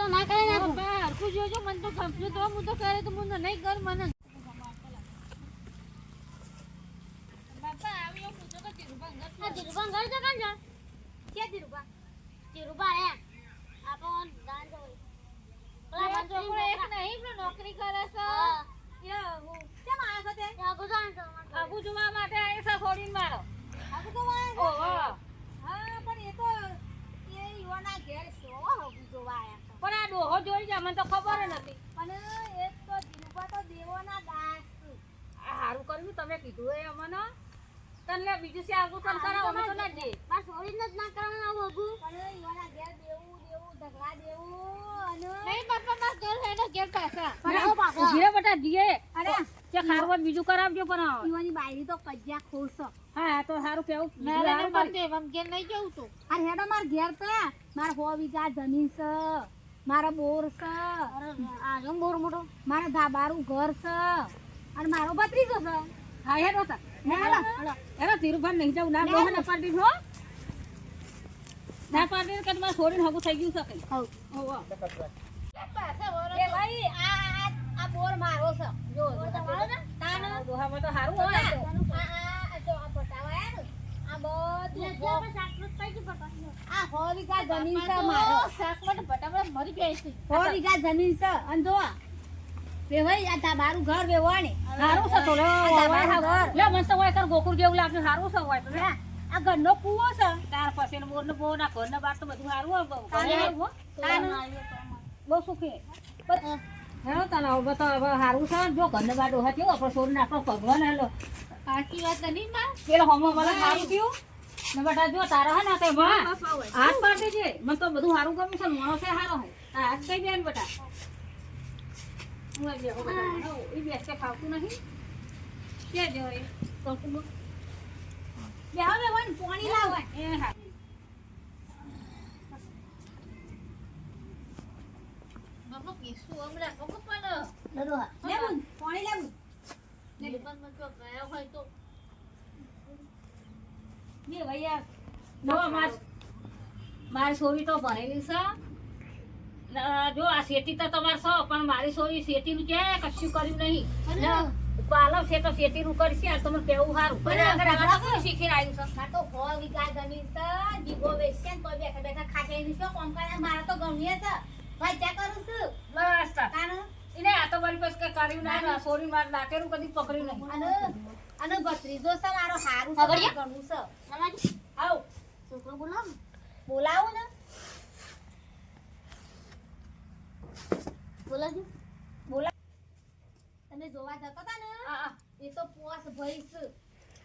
તો ના કરે ના હરખું જોજો મને તો ગમતું તો હું તો કરે તો મને નહીં કર મને. બાપા આવ્યો પૂછો કે ધીરુભા અંગત આ ધીરુભા ઘર છે કાં જા કે ધીરુભા ધીરુભા હે. આપણ દાન જો પેલા છોકરો એક નહીં પેલો નોકરી કરે છે. કેમ આવ્યો છે આગુ જોવા માટે આવ્યો છે છોડીને મારો. આબુ તો આવ્યા હા પણ એ તો એ યુવાના ઘેર શો આબુ જોવા હતા. પણ આ ડોહો જોઈ જાય મને તો ખબર નથી. અને એક તો જીવવા તો દેવોના દાસ આ હારું કર્યું તમે કીધું એ અમને. તને બીજું છે આગું તને કરાવો અમે તો ના જઈએ બસ છોડીને જ ના કરવાનું આવું આગુ પણ ઈવાના ઘેર દેવું દેવું ઢગલા દેવું અને નહીં બાપા માર ઘર હેડો ઘેર પાછા. પણ આવો પાછો. રહે બેટા અરે કે ખારવા બીજું કરાવજો પણ ઈવાની બાયરી તો કજ્યા ખોસ હા તો સારું કેવું. મેરે ને હારું કર્યું. ઘેર નહીં જવું તો. આ હેડો માર ઘેર તો. માર હો વીઘા જમીન છે. મારા બોર છે અરે બોર મોટો. મારા ધાબારું ઘર છે અને મારો ભત્રીજો છે હા હેડો તા. હેડો હેડો ધીરુભાઈ નહીં જાઉં. ના ડોહો ના પાડી હો ના પાડી કે તમારે છોડીને હગું થઈ ગયું છે. એ ભાઈ આ આ- બોર મારો છે જો જો. તાન. આ તો સારું હોય આ જો આ પટાવા આયા ને, આ બધું એટલે હો- આપણે શાકનું કઈ દી પકડ્યું આ હો જમીન છે. મારો શાક માટે મરી જાય છે હો જમીન છે અને જો ઘર વેવાણી. સારું છે તો લે આ હોય તમારું હા. ઘર. લે મને હોય કર ગોકુળ જેવું લાગે સારું છે હોય તો આ ઘરનો કૂવો છે. તાર પછી બોર ને બોર ના ઘર ને બાર તો બધું સારું હોય બહુ. બહુ સુખી. હેલો તને હવે બતાવો હવે સારું છે. જો ઘરને બાર ડોહા આપણે છોડીને નાખો ભગવાન હેલો. સાચી વાત નહીં માં. પેલો હમો મને સારું થયું? ને બેટા જો તારા હે ને તે માં હાથ પાડી છે. મને તો બધું સારું ગમ્યું છે માણસ સારો હે. આ હાથ કઈ બેન બેટા હું આ બેહો બેટા. હઉ, ઈ બેસતે ફાવતું નહીં કે જો એ કંકુ બે હવે વન પાણી લાવ. એ હા. બાપા કીશું હમણાં કોકો પડે? લેવું પાણી લેવું દુકાનમાં જો ગયા હોય તો બે ભૈયા. જો માર મારી છોરી તો ભણેલી છે. જો આ શેતી તો તમારે છો પણ મારી છોરી શેતીનું ક્યાંય કશું કર્યું નહીં. પાલવ છે તો કરશે તમને કેવું સારું. આવ્યું છે. તો હો વીઘા જમીન છે જીગો વેચશે તો બેઠા બેઠા કોમ કરે? મારે તો ગમીએ છે. ભાઈ ચા કરું છું? બસ. એને આ તો મારી પાસે કર્યું ના છોરી માર દાંતેરું કદી પકડ્યું નહીં. અને ભત્રીજો છે મારો હારું છે? ઘણું છે. સમાજ આવ. છોકરો બોલાવ બોલાવો ને. બોલાવજો. બોલા. તમે જોવા જતા હતા ને? એ તો પોસ ભઈ છે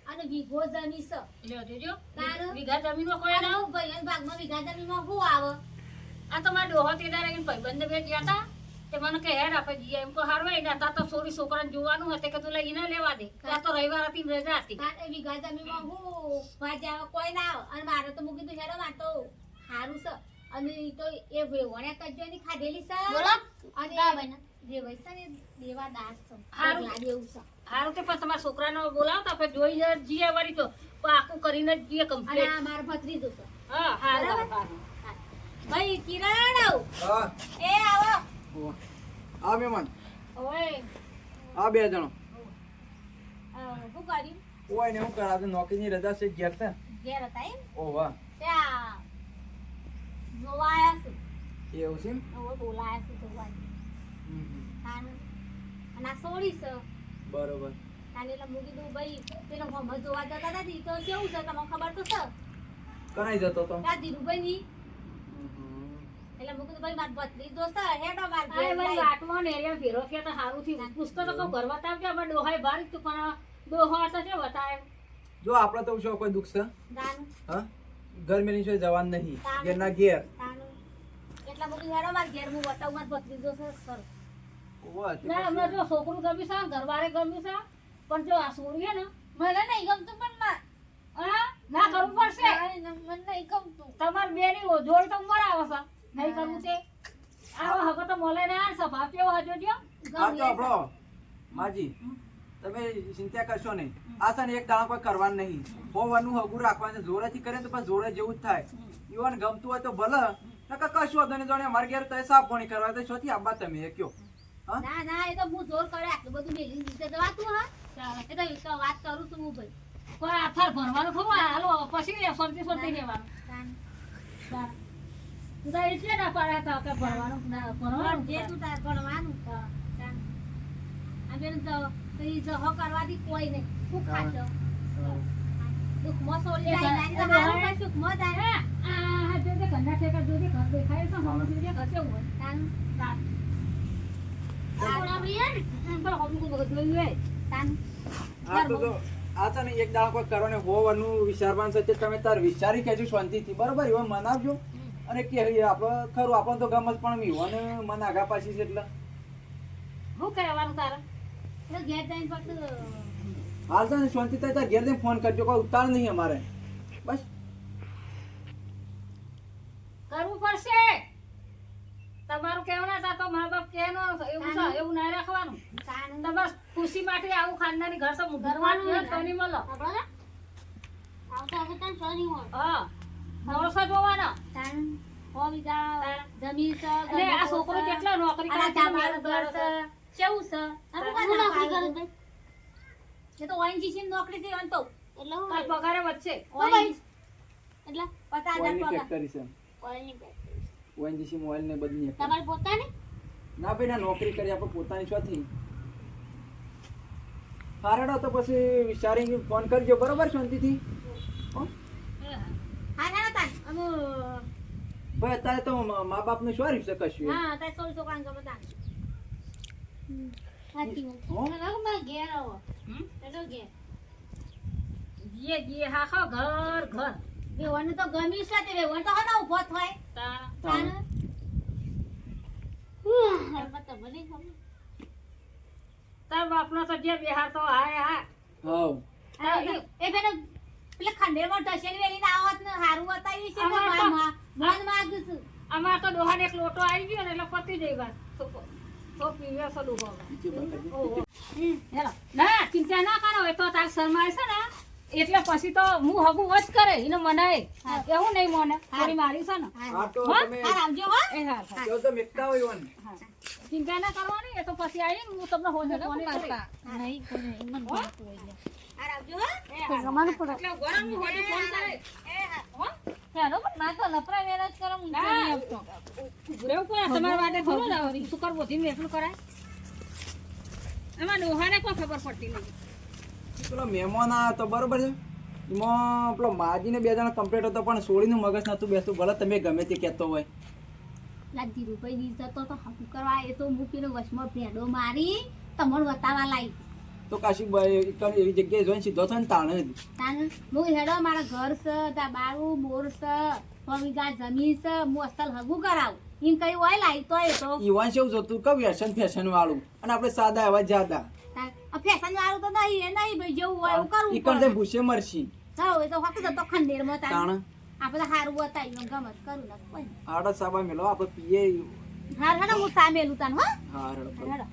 અને વીઘો જમી છે. લ્યો જોજો તારું? જમીનમાં કોઈ ના? ભાઈ ભાગમાં વીઘા જમીનમાં હું આવે? આ તો મારા ડોહો તેદાર ભાઈબંધ બે ગયા હતા. તે મને કે હેડ આપણે જઈએ એમ તો હારવાય ને તા તો છોરી છોકરાને જોવાનું હતું કે તું લઈ એને લેવા દે. ત્યાં તો રવિવાર હતી રજા હતી. એવી વીઘા જમીનમાં હું આવે કોઈ ના આવે. અને મારે તો મૂકી દીધું હેડો મારે તો સારું છે. અને તો એ વેવણ્યા કજ્જો ની ખાધેલી છે. બોલો. અને ના ભાઈ જે વૈસા ને દેવા દાસ છે. હારું. લાગે એવું છે. હારું તે પણ તમારા છોકરાને બોલાવતા આપણે જોઈ જઈએ વળી તો પાકું કરીને જ જઈએ અને કમ્પ્લીટ આ મારા ભત્રીજો છે. હા હારું? ભાઈ કિરણ આવ. હા. એ. આ મહેમાન. ઓય આ બે જણો. શું કર્યું? ઓય ને હું કરાવે. નોકરીની રજા છે ઘેર છે. ઘેર હતા એમ? ઓ વાહ. ત્યાં જોવાયા છે. એવું છે ઓ બોલાયા છે જોવા હમ. અને આ સોરી છે. બરોબર. એટલે મૂકી દઉં ભાઈ. પેલો મમ્મા જોવા જતા હતા તો કેવું છે તમને ખબર તો છે? કનાઈ જતો તો. આ ધીરુભાઈ ની. એટલે મુકુદ ભાઈ માર ભત્રીજો દોસ્ત હેડો માર આ ભાઈ લાઈ. ને એરિયા ભેરો કે તો હારું થી પુસ્તક તો કહું ઘર કે અમે ડોહાએ બારી તું પણ ડોહો તો છે બતાય જો આપણે તો શું કોઈ દુખ છે? હા? ઘર મેલી છે જવાન નહીં ઘેરના ઘેર. એટલા મુકુદ હેડો માર ઘેર હું બતાવ માર ભત્રીજો દોસ્ત સર. ના જો છોકરું ગમ્યું છે ઘરવાળે ગમ્યું છે પણ જો આ છોડી હે ને મને નહીં ગમતું પણ ના કરવું પડશે. મને નહીં ગમતું. તમાર બેની જોડ તો છે. નહીં કરવું તે? આવો હકો તો મળે ના સ્વભાવ કેવો હજો જો આ તો આપણો માજી તમે ચિંતા કરશો નહીં. આ છે એક દાણા પર કરવાનું નહીં. હોવાનું હગું રાખવાનું જોરેથી કરે તો પણ જોરે જેવું જ થાય. યુવાન ગમતું હોય તો ભલે. નકર કશું વાંધો નહીં. જોણે અમારે ઘેર તો સાફ પાણી કરવા તો છોથી આબા તમે એ કયો? હા? ના ના એ તો હું જોર કરે. આટલું બધું મેલી દીધું જવાતું હા? એ તો વાત કરું છું હું ભાઈ. કોઈ આથાર ભરવાનું ખબર હાલો પછી ફરતી ફરતી. તાર. તું એટલે ના પાડે ના જે તું તાર ભણવાનું. આ બેન તો કરવાથી કોઈ નહીં. ખાશો? જાય હે, જો ઘર દેખાય હમ ઘર હોય. તાન. આ એક દાડો કોઈ કરવાને હોવાનું વિચારવાનું છે તમે તાર વિચારી કેજો શાંતિથી. બરોબર એવા મનાવજો. અને કે આપણે ખરું આપણને તો ગમત પણ મીવાને મન આગા પાછી છે એટલે. હું કહેવાનું તારે? તો ઘેર જઈને ફક્ત હાલ તો શાંતિ તાર ઘેર જઈને ફોન કરજો કોઈ ઉતાર નહીં અમારે. બસ. કરવું પડશે. તમારું કેવું ના તો મા બાપ કે નો એવું છે એવું ના રાખવાનું. તાન. તમારે ખુશી માટે આવું ખાનદાની ઘર તો ઘરવાનું નહીં મળો આવતા આવતા તને સોરી હોય. હા. જોવાના જમીન છે, આ છોકરો નોકરી કરે આ તમારું ઘર છે. કેવું છે? હું નોકરી કામ કરું એ તો ONGC ની નોકરી છે એમ તો. એટલે હું પગારે વધશે. એટલે પચાસ હજાર ઓઇલની પગાર. ફેક્ટરી છે ઓએનજીસી મોબાઈલ ને બધી એક. પોતાની? ના ભાઈ ના નોકરી કરી આપણે પોતાની છોથી હારડો તો પછી વિચારી ફોન કરજો. બરોબર શાંતિથી? હો? તાન અમુ ભાઈ અત્યારે તો મા- બાપનું શું છે કશું હા તાર સોળ છોકરાને ગમે તાન સાચી વાત. છે. એટલે મારે ઘેર આવો. હમ? ઘેર. જીએ જીએ હા ખા ઘર ઘર. વેવણને તો ગમ્યું છે તે વેવણ તો હનો ઊભો થાય તાર બાપનો તો જે બિહાર તો હાય હા. હાવ. એ બેનો પેલે ખંડેરમાં ઢસેલી વેલીને આવત ને હારું બતાવ્યું છે મન માગું છું. અમાર તો ડોહાને એક લોટો આવી ગયો ને એટલે પતી જઈ વાત તો તો પીવે. હેલો. ના ચિંતા ના કરો એ તો તાર શરમાય છે ને. એટલે પછી તો હું હગું વચ કરે એને મનાય. એવું નહીં મને. થોડી મારી છે ને. હા. તો હા? તમે હાર આવજો હો. એ હા હા, જો તો મેકતા હોય એવાને. ચિંતા ના કરવાની એ તો પછી આવી હું તમને હોજે ફોન કરી નહીં. મને પેલો મહેમાન આવ્યો તો બરોબર છે. એમાં પેલો માજીને બે જણા કમ્પ્લીટ હતો પણ સોળીનું મગજ નતું બેસતું. ભલે તમે ગમે તે કહેતો હોય. લા રૂપિયા તો હકુ કરવા એ તો મૂકીને વચમાં ભેડો મારી તમને બતાવવા લાવી તો કાશીભાઈ એવી જગ્યાએ જોઈને સીધો થયો ને તાણે જ. તાન હું હેડો મારા ઘર છે તા બારું મોર છે પવિગા જમીન છે હું અસલ હગું કરાવું. એમ કઈ હોય લાઈ તો. એ તો ઈવાન શું જોતું કે ફેશન ફેશન વાળું? અને આપણે સાદા એવા જાદા ફેશન વાળું તો નહીં એ નહીં ભાઈ જેવું હોય એવું કરવું ઈકણ તે ભૂસે મરશી. હા એ તો હક જતો ખંડેરમાં તાન તાણે. આપણે હારું બતાવ્યું ગમત કરું ને કોઈ આડા સાબા મેલો આપણે પીએ હાર હેડો હું સામેલું તાન હો. હા. હેડો.